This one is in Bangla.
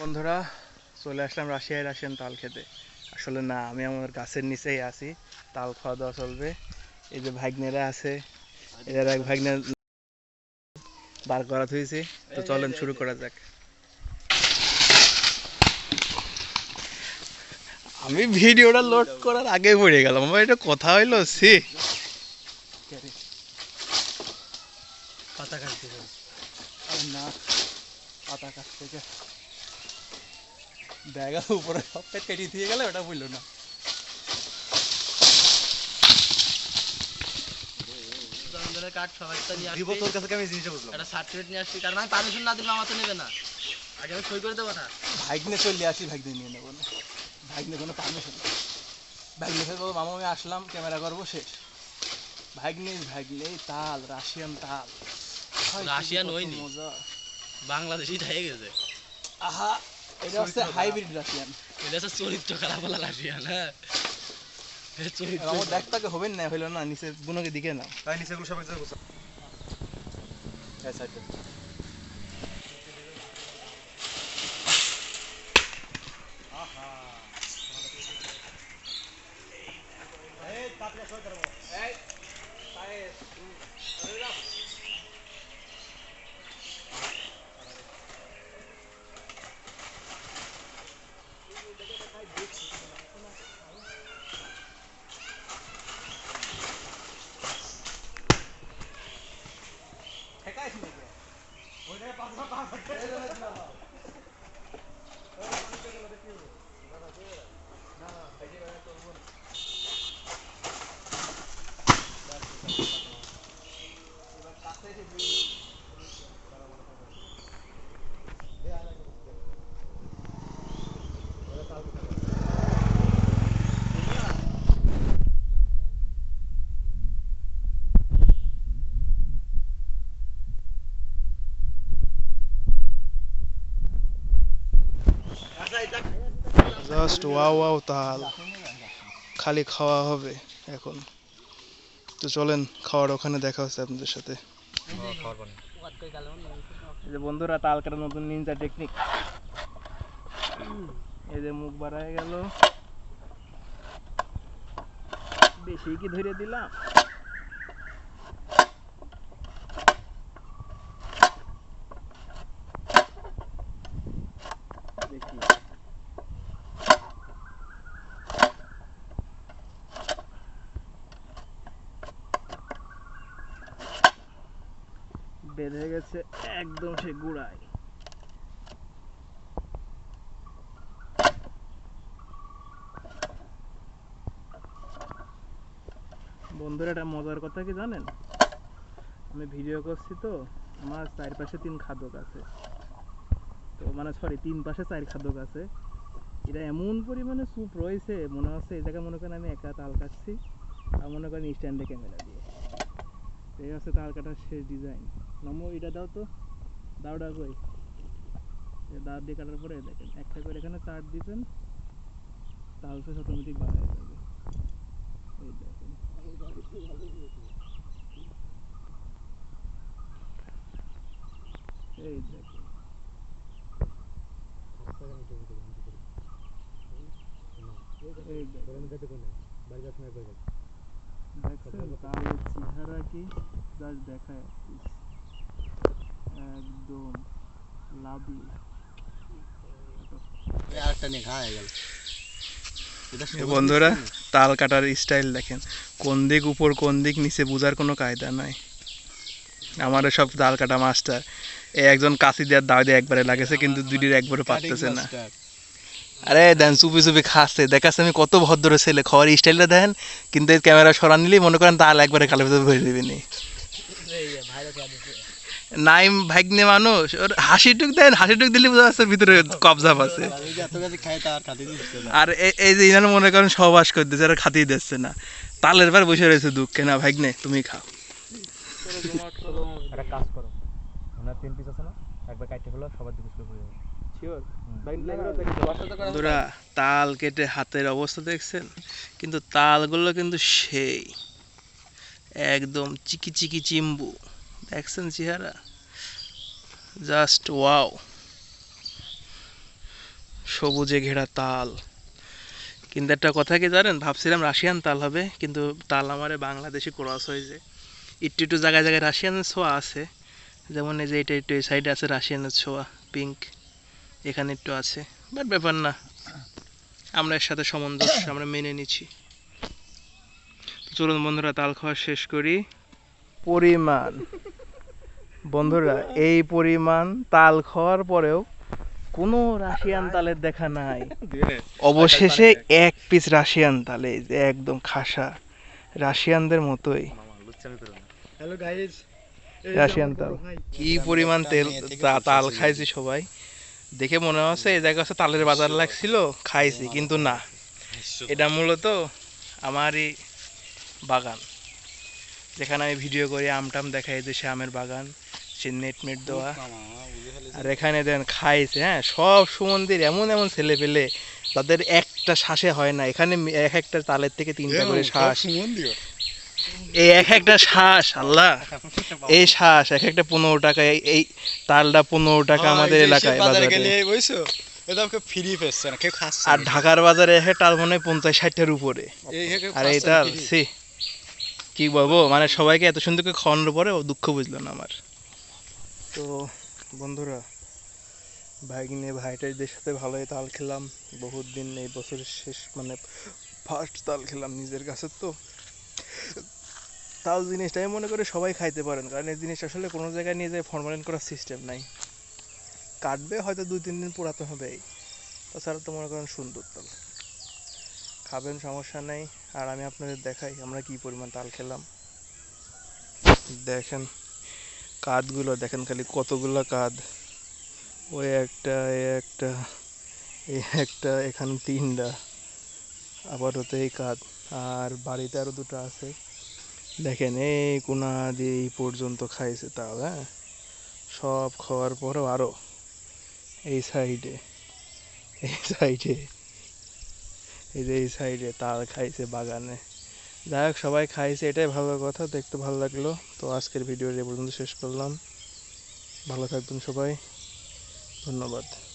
বন্ধুরা চলে আসলাম রাশিয়ায় রাশিয়ান তাল খেতে। আসলে না আমি আমার গাছের নিচেই আছি তাল খাওয়া দাওয়া চলবে। এই যে ভাগ্নেরা আছে এদের এক ভাগ্নে বার করা হয়েছে তো চলেন শুরু করা যাক। আমি ভিডিওটা লোড করার আগে পড়ে গেলাম আমার এটা কথা হইল সি পাতা কাটতে না পাতা থেকে ব্যাগা উপরে সবটা কেটে দিয়ে গেলে ওটা বলল না। জনগণের কাঠ সবাই তো নিয়ে আসবি তোর কাছে আমি জিনিসটা বুঝলাম? একটা সার্টিফিকেট নিয়ে আসবি কারণ আমি পারমিশন না দিলে আমার তো নেবে না। আগে আমি সই করে দেবো না। ভাগ্নে চলে আসি ভাগ্নে নিয়ে নেব না। ভাগ্নে কোনো পারমিশন ভাগ্নে ফের বলব মামা আমি আসলাম ক্যামেরা করব শেষ। ভাগ্নে ভাগ্নে এই তাল রাশিয়ান তাল। রাশিয়ান কত হয়নি। মজা। বাংলাদেশি হয়ে গেছে। আহা! এটা হচ্ছে হাইব্রিড রাশিয়ান। এটা হচ্ছে চরিত্র খারাপ বলা রাশিয়ান হ্যাঁ আমার ব্যাগটাকে হবেন না হইল না নিচে বুনকে দিকে না তাই নিচে গুলো সব এক জায়গায় গোছা এই সাইডে জাস্ট ওয়াও ওয়াও তাল খালি খাওয়া হবে এখন। তো চলেন, খাওয়ার ওখানে দেখা হচ্ছে আপনাদের সাথে। যে বন্ধুরা তাল কাটার নতুন নিনজা টেকনিক এই যে মুখ বাড়ায় গেল। বেশি কি ধরে দিলাম বেশি বেঁধে গেছে একদম সে গুড়ায়। বন্ধুরা একটা মজার কথা কি জানেন? আমি ভিডিও করছি তো, আমার চারপাশে তিন খাদক আছে। তো মানে সরি তিন পাশে চার খাদক আছে। এটা এমন পরিমাণে স্যুপ রয়েছে, মনে হচ্ছে এই জায়গায় মনে করেন আমি একা তাল কাটছি, আর মনে করেন স্ট্যান্ডে ক্যামেরা দিয়ে। এই হচ্ছে তাল কাটার শেষ ডিজাইন নমো, এটা দাও তো। দাও কই? দাঁত দিয়ে কাটার পরে দেখেন, একটা করে এখানে চার দিবেন তাল শেষ অটোমেটিক বার হয়ে যাবে। এই দেখেন। এই দেখেন। দেখছেন? তালের চেহারা কি? জাস্ট দেখায়। একদম লাভি আরেকটা নিয়ে ঘা গেল। বন্ধুরা তাল কাটার স্টাইল দেখেন। কোন দিক উপর কোন দিক নিচে বোঝার কোনো কায়দা নাই। আমার সব তাল কাটা মাস্টার এই একজন কাশি দেওয়ার দাও দিয়ে একবারে লাগেছে কিন্তু দুইটির একবারে পারতেছে না। আরে দেন চুপি চুপি খাচ্ছে। দেখাচ্ছে আমি কত ভদ্র ছেলে। খাওয়ার স্টাইলটা দেন কিন্তু এই ক্যামেরা সরান নিলেই মনে করেন তাল একবারে কালের ভিতরে ভরে দিবেনি নাইম ভাগ্নে মানুষ ওর হাসিটুক দেন হাসিটুক দিলে বোঝা যাচ্ছে ভিতরে কবজা আছে। আর এই যে ইনার মনে করেন সহবাস করে দিচ্ছে আর খাতিয়ে দিচ্ছে না। তালের পর বসে রয়েছে দুঃখে না ভাগ্নে তুমি খাও। একটা কাজ করো। ওনার তিন পিস আছে না? একবার কাটতে ফেলো সবার দুটো করে পড়ে যাবে। বন্ধুরা তাল কেটে হাতের অবস্থা দেখছেন? কিন্তু তালগুলো কিন্তু সেই একদম চিকি চিকি চিম্বু। দেখছেন চেহারা। Just wow. সবুজে ঘেরা তাল। কিন্তু একটা কথা কি জানেন? ভাবছিলাম রাশিয়ান তাল হবে, কিন্তু তাল আমারে বাংলাদেশি ক্রস হয়েছে। একটু একটু জায়গায় জায়গায় রাশিয়ানের ছোঁয়া আছে। যেমন এই যে এটা একটু এই সাইডে আছে রাশিয়ানের ছোঁয়া পিঙ্ক এখানে একটু আছে। বাট ব্যাপার না, আমরা এর সাথে সামঞ্জস্য, আমরা মেনে নিচ্ছি। চলুন বন্ধুরা, তাল খাওয়া শেষ করি। পরিমাণ। বন্ধুরা এই পরিমাণ তাল খাওয়ার পরেও কোনো রাশিয়ান তালের দেখা নাই। অবশেষে এক পিস রাশিয়ান তালে একদম খাসা রাশিয়ানদের মতোই। হ্যালো গাইস রাশিয়ান তাল। কি পরিমাণ তেল তাল খাইছি সবাই। দেখে মনে হচ্ছে এই জায়গা হচ্ছে তালের বাজার লাগছিল খাইছি কিন্তু না। এটা মূলত আমারই বাগান। যেখানে আমি ভিডিও করি আম টাম দেখাই যে সে আমের বাগান। নেট মেট দেওয়া। আর এখানে দেন খাইছে হ্যাঁ? সব সুমন্দির এমন এমন ছেলে পেলে তাদের একটা শ্বাসে হয় না। এখানে এক একটা তালের থেকে তিনটা করে শ্বাস। এই এক একটা শ্বাস আল্লাহ! এই শ্বাস এক একটা পনেরো টাকা এই- তালটা পনেরো টাকা আমাদের এলাকায় এটা আর ঢাকার বাজারে এক একটা তাল মনে হয় পঞ্চাশ ষাটটার উপরে। আর এই তাল সে কি বলব? মানে সবাইকে এত সুন্দর করে খাওয়ানোর পরে ও দুঃখ বুঝলো না আমার। তো বন্ধুরা ভাইগিনে ভাইটাইদের সাথে ভালোই তাল খেলাম। বহুত দিন এই বছরের শেষ মানে ফার্স্ট তাল খেলাম নিজের কাছে তো। তাল জিনিসটা আমি মনে করি সবাই খাইতে পারেন, কারণ এই জিনিসটা আসলে কোনো জায়গায় নিয়ে যায় ফরমালিন করার সিস্টেম নাই। কাটবে হয়তো দুই, তিন দিন পোড়াতে হবে এই তাছাড়া তো মনে করেন সুন্দর তাল। খাবেন, সমস্যা নেই। আর আমি আপনাদের দেখাই আমরা কি পরিমাণ তাল খেলাম। দেখেন কাঁধগুলো, দেখেন খালি কতগুলো কাঁধ। ওই একটা, এ একটা এই একটা, এখানে তিনটা। আবার হতে এই কাঁধ। আর বাড়িতে আরও দুটো আছে। দেখেন এই কোনা দিয়ে এই পর্যন্ত খাইছে তাও হ্যাঁ? সব খাওয়ার পরেও আরও এই সাইডে এই সাইডে, এই যে এই সাইডে তাল খাইছে বাগানে। যাই হোক, সবাই খাইছে, এটাই ভালো কথা, দেখতে ভালো লাগল। তো আজকের ভিডিও এ পর্যন্ত শেষ করলাম। ভালো থাকবেন সবাই। ধন্যবাদ।